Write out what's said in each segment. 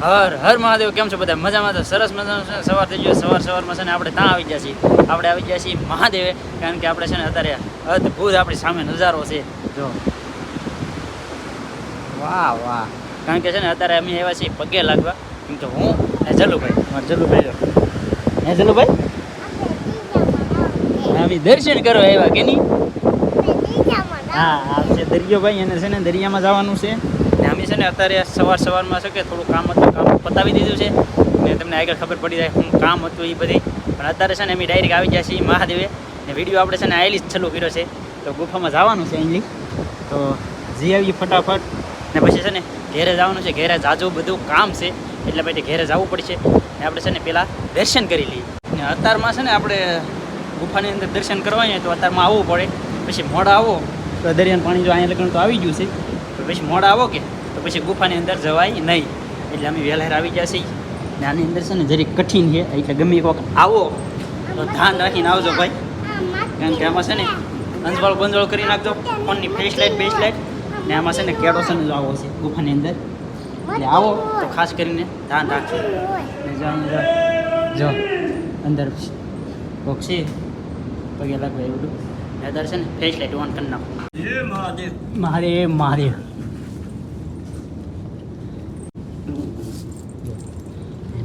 હર હર મહાદેવ કેમ છો બધા? મજામાં તો સરસ મજાનું છે સવાર થઈ ગયો સવાર સવારમાં છે ને આપણે ત્યાં આવી ગયા છીએ. આપણે આવી ગયા છીએ મહાદેવે કારણ કે આપણે છે ને અત્યારે અદ્ભુત આપણી સામે નજારો છે. જો. વાહ વાહ. કારણ કે છે ને અત્યારે અમે આવ્યા છીએ પગે લાગવા. કેમ કે હું ને જલુભાઈ. મારે જલુભાઈ હે જલુભાઈ? અમે દર્શન કરો આવ્યા કે નહીં? હા આ છે દરિયોભાઈ એને છે ને દરિયામાં જવાનું છે. છે ને અત્યારે સવાર સવારમાં છે કે થોડું કામ હતું, કામ પતાવી દીધું છે. ને તમને આગળ ખબર પડી જાય શું કામ હતું એ બધી. પણ અત્યારે છે ને અમે ડાયરેક્ટ આવી ગયા છીએ મહાદેવે. ને વીડિયો આપણે છે ને આયેલી જ ચાલુ કર્યો છે. તો ગુફામાં જવાનું છે અહીંથી તો જઈ આવીએ ફટાફટ. ને પછી છે ને ઘેરે જવાનું છે. ઘેરે જાજુ બધું કામ છે. એટલે પછી ઘેરે જવું પડશે. ને આપણે છે ને પહેલાં દર્શન કરી લઈએ. ને અત્યારમાં છે ને આપણે ગુફાની અંદર દર્શન કરવા હોય તો અત્યારમાં આવવું પડે. પછી મોડા આવો. તો દરિયાનું પાણી જો અહીંયા લગ્ન તો આવી ગયું છે. તો પછી મોડા આવો કે? તો પછી ગુફાની અંદર જવાય નહીં. એટલે અમે વહેલા આવી ગયા છીએ. ને આની અંદર છે ને જરીક કઠિન છે એટલે ગમે વખત આવો તો ધ્યાન રાખીને આવજો ભાઈ. કારણ કે આમાં છે ને અંજવાળ બંજવાળ કરી નાખજો. ફોનની ફેસ લાઇટ બેસ લાઇટ ને આમાં છે ને કેરોસન જ આવો છે ગુફાની અંદર. એટલે આવો તો ખાસ કરીને ધ્યાન રાખજો. ને જો જો અંદર કોક છે. પગે લાગવા એવું બધું. ને અત્યારે છે ને ફ્લેશ લાઇટ ઓન કરી નાખો. મહાદેવ મહાદેવ.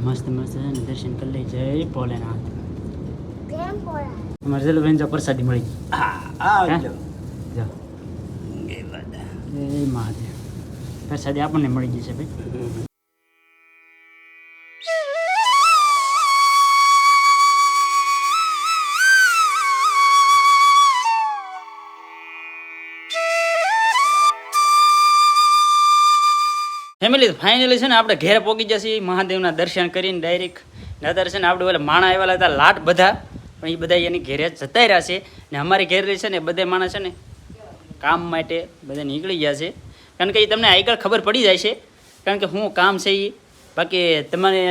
મસ્ત મસ્ત છે ને દર્શન કરી લઈ. જય ભોલેનાથ. અમારે જલબેન જો પ્રસાદી મળી. ગઈ જો. જય મહાદેવ. પ્રસાદી આપણને મળી જશે ભાઈ. ફેમિલી ફાઇનલી છે ને આપણે ઘેર પહોંચી જશે મહાદેવના દર્શન કરીને ડાયરેક્ટ છે ને આપણે ઓલા માણા આવેલા હતા, લાટ બધા. પણ એ બધા એની ઘેરે જતા રહ્યા છે. ને અમારી ઘેર છે ને બધે માણસ છે ને કામ માટે બધા નીકળી ગયા છે. કારણ કે એ તમને આગળ ખબર પડી જાય છે. કારણ કે શું કામ છે એ બાકી તમને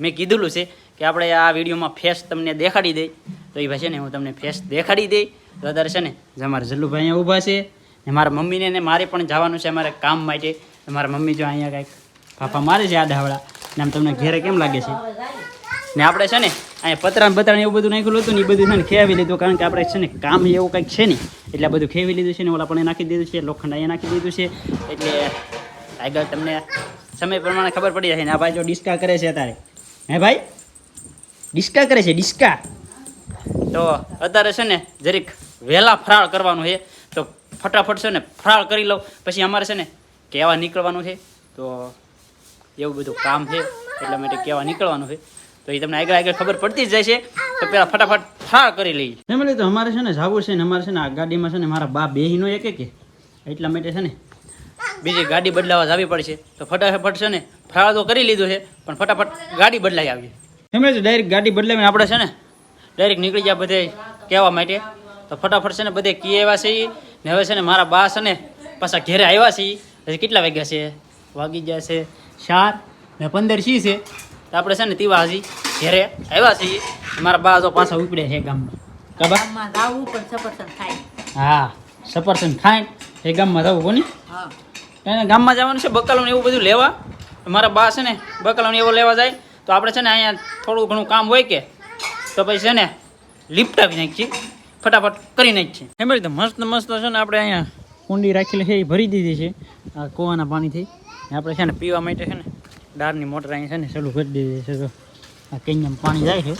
મેં કીધેલું છે કે આપણે આ વિડીયોમાં ફેસ તમને દેખાડી દઈ તો એ ભાઈ છે ને હું તમને ફેસ દેખાડી દઈ તો અત્યારે છે ને અમારા જલ્લુભાઈ અહીંયા ઊભા છે. ને મારા મમ્મીને ને મારે પણ જવાનું છે અમારે કામ માટે. મારા મમ્મી જો અહીંયા કાંઈક પાપા મારે છે આ દાવડા ને આમ તમને ઘેરે કેમ લાગે છે? ને આપણે છે ને અહીંયા પતરા પતરા એવું બધું નાખેલું હતું ને એ બધું છે ને ખેવી લીધું કારણ કે આપણે છે ને કામ એવું કંઈક છે નહીં. એટલે આ બધું ખેવી લીધું છે ને ઓલા પણ નાખી દીધું છે, લોખંડ અહીંયા નાખી દીધું છે. એટલે આગળ તમને સમય પ્રમાણે ખબર પડી જશે ને આ ભાઈ જો ડિસ્કા કરે છે અત્યારે. હે ભાઈ? ડિસ્કા કરે છે, ડિસ્કા. તો અત્યારે છે ને જરીક વહેલા ફરાળ કરવાનું છે. તો ફટાફટ છે ને ફરાળ કરી લઉં. પછી અમારે છે ને કહેવા નીકળવાનું છે તો એવું બધું કામ છે એટલા માટે કહેવા નીકળવાનું છે તો એ તમને આગળ આગળ ખબર પડતી જ જાય છે તો પહેલાં ફટાફટ ફરાળ કરી લઈએ ફેમિલી તો અમારે છે ને જાવું છે ને અમારે છે ને આ ગાડીમાં છે ને મારા બા બેહીનો એક કે એટલા માટે છે ને બીજી ગાડી બદલાવા જવી પડશે તો ફટાફટ છે ને ફરાળ તો કરી લીધો છે પણ ફટાફટ ગાડી બદલાઈ આવી એમણે તો ડાયરેક્ટ ગાડી બદલાવીને આપણે છે ને ડાયરેક્ટ નીકળી ગયા બધે કહેવા માટે તો ફટાફટ છે ને બધે કી આવ્યા છે. ને હવે છે ને મારા બા છે ને પાછા ઘેરે આવ્યા છે હજી કેટલા વાગ્યા છે? વાગી ગયા છે ચાર ને પંદર સી છે? તો આપણે છે ને તીવા હજી ઘેરે આવ્યા છીએ. મારા બા તો પાછા ઉપડે છે ગામમાં. કાબા ગામમાં જાવું પણ સફરજન ખાય હા સફરસન ખાઈને એ ગામમાં જવું કોની? હા. એને ગામમાં જવાનું છે બકાલો એવું બધું લેવા. મારા બા છે ને બકાલો એવો લેવા જાય. તો આપણે છે ને અહીંયા થોડું ઘણું કામ હોય કે તો પછી છે ને લિપટાવી નાખીએ. ફટાફટ કરી નાખીએ. એમ રીતે મસ્ત મસ્ત છે ને આપણે અહીંયા કુંડી રાખેલી છે, એ ભરી દીધી છે, આ કૂવાના પાણીથી. આપણે છે ને પીવા માટે છે ને દાળની મોટર અહીં છે ને ચાલુ કરી દીધી છે, તો આ કેન્યામાં પાણી જાય છે.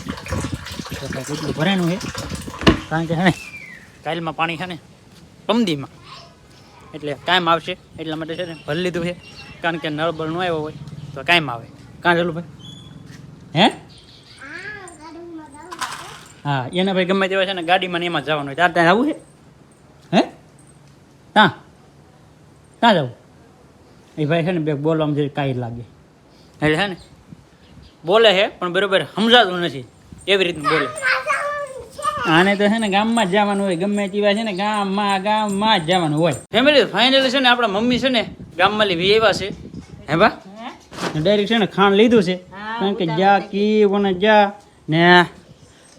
કાંઈક એટલું છે, કારણ કે છે ને કાલમાં પાણી છે ને પમદીમાં એટલે કાયમ આવશે એટલા માટે છે ને ભરી લીધું છે, કારણ કે નળ બળ ન આવ્યો હોય તો કાયમ આવે કાં ચાલુ ભાઈ? હે? હા, એના ભાઈ ગમે તેવા છે ને ગાડીમાં એમાં જવાનું હોય, તાર ત્યાં આવું છે? ત્યાં ત્યાં જવું. એ ભાઈ છે ને બે બોલવામાં જરી કાંઈ લાગે. એટલે છે ને બોલે છે પણ બરોબર સમજાતું નથી. એવી રીતનું બોલે. આને તો છે ને ગામમાં જ જવાનું હોય. ગમે તેવા છે ને ગામમાં ગામમાં જ જવાનું હોય. ફેમિલી ફાઇનલી છે ને આપણા મમ્મી છે ને ગામમાં લેવી એવા છે. હે બા? ડાયરેક્ટ છે ને ખાણ લીધું છે. કારણ કે જા કી કોને જા. ને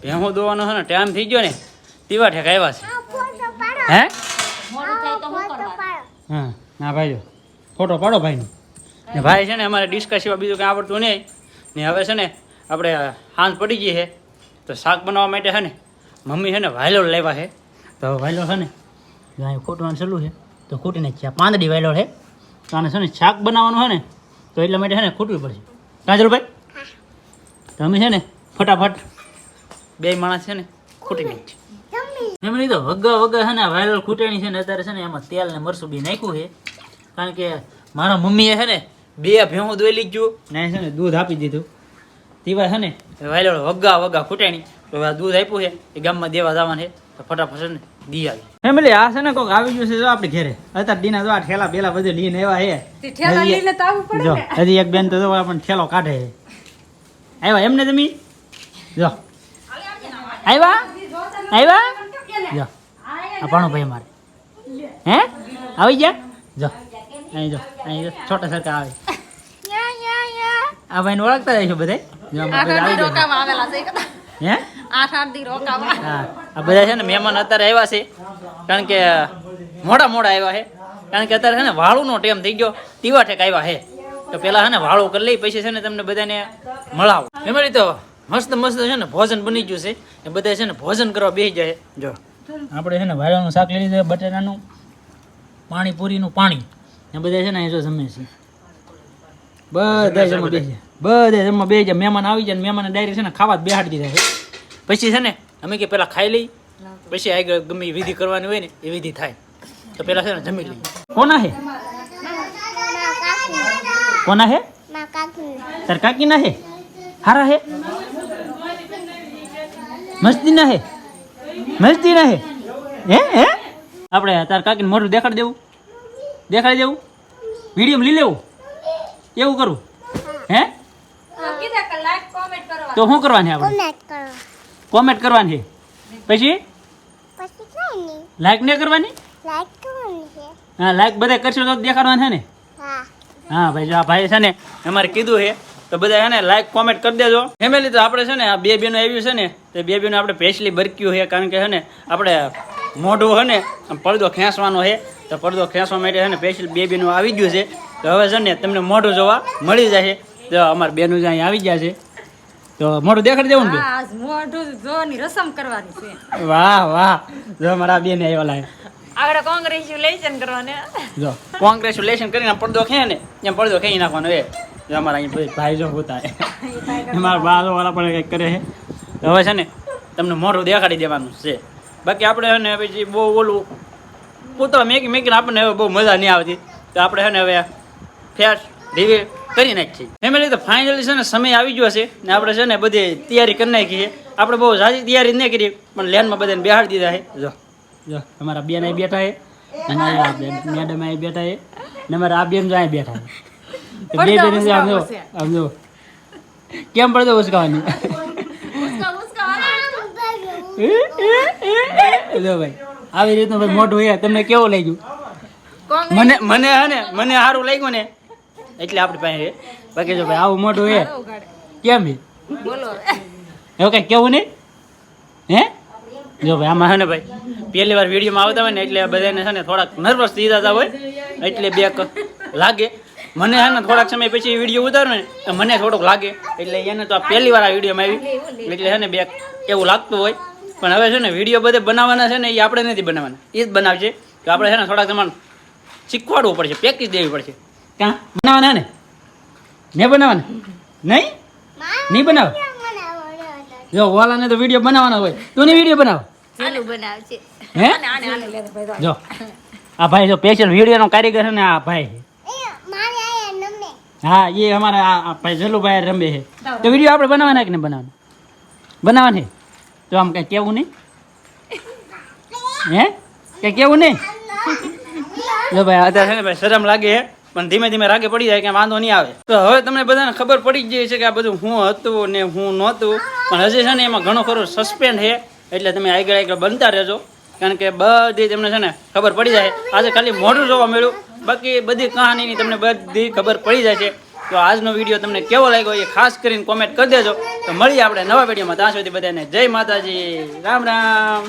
ભેહો દોવાનો છે ને ટાઈમ થઈ ગયો ને તેવા ઠેક આવ્યા છે. હે મોડું થાય તો શું કરવા હા ના ભાઈ જો. ફોટો પાડો ભાઈનો. ને ભાઈ છે ને અમારે ડિસ્કસ સિવાય બીજું કંઈ આવડતું નહીં. ને હવે છે ને આપણે હાંજ પડી ગઈ છે. તો શાક બનાવવા માટે છે ને મમ્મી છે ને વાયલોડ લેવા છે. તો વાયલોડ છે ને અહીં ખૂટવાનું ચાલુ છે. તો ખૂટી નાખીએ પાંદડી વાયલોડ છે. તો આને છે ને શાક બનાવવાનું છે ને તો એટલા માટે છે ને ખૂટવી પડશે. કાજલભાઈ તો અમે છે ને ફટાફટ બે માણસ છે ને ખૂટી નાખીએ એમ નહીં તો વગા વગા છે ને વાયરલ ખૂટેણી છે ને અત્યારે છે ને એમાં તેલ ને મરસું બી નાખ્યું છે. કારણ કે મારા મમ્મીએ છે ને બે ભેહું દોઈ લીધું ને છે ને દૂધ આપી દીધું. તીવા છે ને વાયરલ વગા વગા ખૂટેણી તો આ દૂધ આપ્યું છે એ ગામમાં દેવા જવાનું છે તો ફટાફટ છે ને દી આવી. ફેમિલી આ છે ને કોઈક આવી ગયું છે જો આપણે ઘરે. અત્યારે દીના જો આ ઠેલા બેલા બધે લઈને એવા છે. ઠેલા લઈને તો આવવું પડે જો હજી એક બેન તો જો આપણને ઠેલો કાઢે આવ્યા એમને તમે? જો. આવ્યા? આવ્યા? જો. આ ભાણું ભાઈ મારે. હે? આવી ગયા? જો. અહીં જો. અહીં જો. છોટા સરકા આવે. આ ભાઈને ઓળખતા જઈશું બધે જો અમારે આવી ગયા. રોકાવા આવેલા છે કદાચ. હે? આઠ આઠ દી રોકાવા. હા. આ બધા છે ને મહેમાન અત્યારે આવ્યા છે. કારણ કે મોડા મોડા આવ્યા છે. કારણ કે અત્યારે છે ને વાળુનો ટાઈમ થઈ ગયો. તીવા ઠેક આવ્યા છે. તો પેલા છે ને વાળું કરી લઈ પછી છે ને તમને બધાને મળાવો. એમાં તો મસ્ત મસ્ત છે ને ભોજન બની ગયું છે. એ બધા છે ને ભોજન કરવા બેસી જાય જો. આપણે છે ને વાયરાનું શાક લઈ લીધું, બટેટાનું, પાણીપુરીનું પાણી. ને બધા છે ને એ જમે છે. બધા જમવા બેસી બધા જમવા બે જાય મહેમાન આવી જાય મહેમાન ડાયરી છે ને ખાવા જ બેહાડી દીધા છે. પછી છે ને અમે કે પેલા ખાઈ લઈ, પછી આગળ ગમે એ વિધિ કરવાની હોય ને એ વિધિ થાય. તો પેલા છે ને જમી લઈએ. કોના હે? કોના હે? તાર કાકી ના હે? હારા હે? મસ્તી ના હે? મસ્તી ના હે હે? હે આપણે તાર કાકીને મોઢું દેખાડી દેવું? દેખાડી દેવું? વીડિયો લઈ લેવું? એવું કરું? હે? કીધા કે લાઈક કોમેન્ટ કરવા તો શું કરવાની આપણે? કોમેન્ટ કરવાની છે. પછી? લાઈક નહીં. કરવાની? લાઈક કરવાની છે. હા લાઈક બધા કરશો તો દેખાડવાનું છે ને? હા. હા ભાઈ જો આ ભાઈ છે ને અમારે કીધું છે તો બધા છે ને લાઈક કોમેન્ટ કરી દેજો. ફેમિલી તો આપણે છે ને આ બે બેનો આવ્યું છે ને તે બે બેનો આપણે પેશલી બરક્યું છે કારણ કે છે ને આપણે મોઢું છે ને પડદો ખેંચવાનો છે તો પડદો ખેંચવા માટે છે ને પેશલી બે બેનો આવી ગયું છે. તો હવે છે ને તમને મોઢું જોવા મળી જશે તો અમારા બેનું જ અહીં આવી ગયા છે. તો મોઢું દેખાડી દેવું ને? હા મોઢું જોવાની રસમ કરવાની છે. વાહ વાહ. જો મારા બેન આવ્યા લાય. આગળ કોંગ્રેચ્યુલેશન કરવાને. જો કોંગ્રેચ્યુલેશન કરીને પડદો ખેંચે ને એમ પડદો ખેંચી નાખવાનો એ અમારા અહીં ભાઈ- જો હોતા મારા બા વાળા પણ કંઈક કરે છે. હવે છે ને તમને મોઢું દેખાડી દેવાનું છે. બાકી આપણે છે ને પછી બહુ ઓલું પૂતળા મેકી મેકીને આપણને હવે બહુ મજા નહીં આવતી. તો આપણે છે ને હવે ફેસ રિવીલ કરી નાખીએ. ફેમિલી તો ફાઇનલી છે ને સમય આવી ગયો છે ને આપણે છે ને બધી તૈયારી કરી નાખી છે આપણે બહુ સારી તૈયારી નહીં કરી પણ લેનમાં બધાને બેહાડી દીધા છે. જો જો અમારા બેન અહીં બેઠા છે. અને મેડમ અહીં બેઠા છે. ને અમારા આ બેન જો અહીં બેઠા છે. બે પડદો બેન આમ જો. આમ જો. કેમ પડદો ઉસકાવાની? જો ભાઈ આવી રીતનું ભાઈ મોઢું છે તમને કેવું લાગ્યું? મને મને હે ને મને સારું લાગ્યું ને. એટલે આપણી પાસે. બાકી જો ભાઈ આવું મોઢું હે કેમ હે બોલો. એવું કઈ કેવું નહીં? હે? જો ભાઈ આમાં હે ને ભાઈ પહેલી વાર વિડીયોમાં આવતા હોય ને એટલે બધાને છે ને થોડાક નર્વસ થઈ જતા હોય. એટલે બે લાગે. મને હે ને થોડાક સમય પછી વીડિયો ઉતારો ને તો મને થોડુંક લાગે. એટલે એને તો આ પહેલી વાર આ વિડીયોમાં આવી. એટલે છે ને બે એવું લાગતું હોય. પણ હવે છે ને વીડિયો બધે બનાવવાના છે ને એ આપણે નથી બનાવવાના. એ જ બનાવશે તો આપણે છે ને થોડાક તમારે શીખવાડવું પડશે પ્રેક્ટિસ દેવી પડશે. ક્યાં? બનાવવાના ને? ને બનાવવાના? નહીં? નહીં બનાવ? જો ઓલાને તો વીડિયો બનાવવાનો હોય. તું નહીં વીડિયો બનાવ? ચાલુ બનાવશે હે. જો. આ ભાઈ જો સ્પેશિયલ વિડીયોનો કારીગર છે ને આ ભાઈ. હા એ અમારા જલુભાઈ રમે છે. તો વીડિયો આપણે બનાવવાના કે નહીં બનાવવાના? બનાવવાની તો આમ કઈ કેવું નહીં? હે? કઈ કેવું નહીં? જો ભાઈ અત્યારે છે ને ભાઈ શરમ લાગે છે પણ ધીમે ધીમે રાગે પડી જાય કે વાંધો નહીં આવે. તો હવે તમને બધાને ખબર પડી જ છે કે આ બધું હું હતું ને હું નહોતું પણ હજી છે ને એમાં ઘણો ખરો સસ્પેન્ડ છે એટલે તમે આગળ આગળ બનતા રહેજો. કારણ કે બધી તમને છે ને ખબર પડી જાય. આજે ખાલી મોઢું જોવા મળ્યું. બાકી બધી કહાનીની તમને બધી ખબર પડી જાય છે. તો આજનો વીડિયો તમને કેવો લાગ્યો એ ખાસ કરીને કોમેન્ટ કરી દેજો. તો મળીએ આપણે નવા વિડીયોમાં. ત્યાં સુધી બધાને જય માતાજી. રામ રામ.